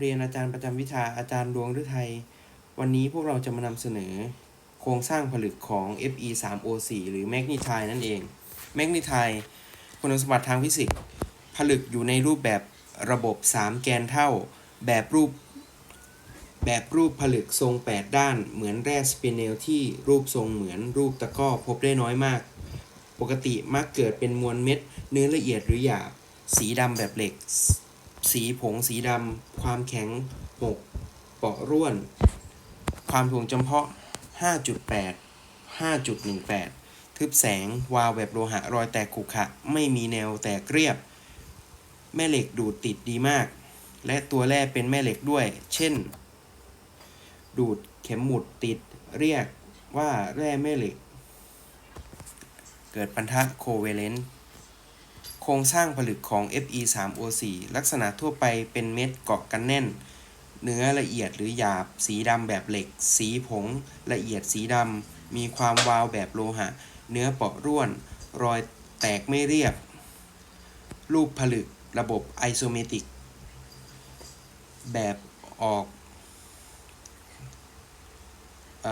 เรียนอาจารย์ประจำวิชาอาจารย์ดวงฤทัย วันนี้พวกเราจะมานำเสนอ โครงสร้างผลึกของ Fe 3 O 4 หรือแมกนีไทนั่นเอง แมกนีไทคุณสมบัติทางฟิสิกส์ ผลึกอยู่ในรูปแบบระบบ 3 แกนเท่า แบบรูป แบบรูปผลึกทรง 8 ด้าน เหมือนแร่สปิเนลที่รูปทรงเหมือนรูปตะก้อพบได้น้อยมาก ปกติมักเกิดเป็นมวลเม็ด เนื้อละเอียดหรือหยาบ สีดำแบบเหล็ก สีผงสีดำ ความแข็ง 6 เปาะร่วน ความถ่วงจำเพาะ 5.8 5.18 ทึบแสง วาวแบบโลหะ รอยแตกขุขะ ไม่มีแนวแตกเรียบ แม่เหล็กดูดติดดีมาก และตัวแร่เป็นแม่เหล็กด้วย เช่น ดูดเข็มหมุดติดเรียกว่าแร่แม่เหล็ก เกิดพันธะโคเวเลนต์ โครงสร้างผลึกของ Fe 3 O 4 ลักษณะทั่วไปเป็นเม็ดเกาะกันแน่น เนื้อละเอียดหรือหยาบ สีดำแบบเหล็ก สีผง ละเอียดสีดำ มีความวาวแบบโลหะ เนื้อเปราะร่วน รอยแตกไม่เรียบ รูปผลึกระบบไอโซเมติก แบบออกอ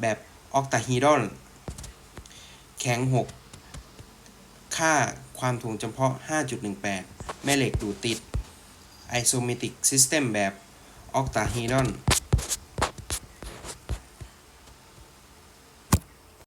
แบบออกตาฮีดอนแข็ง 6 ค่าความถ่วงจำเพาะ 5.18 แม่เหล็กดูดติด Isometric System แบบ Octahedron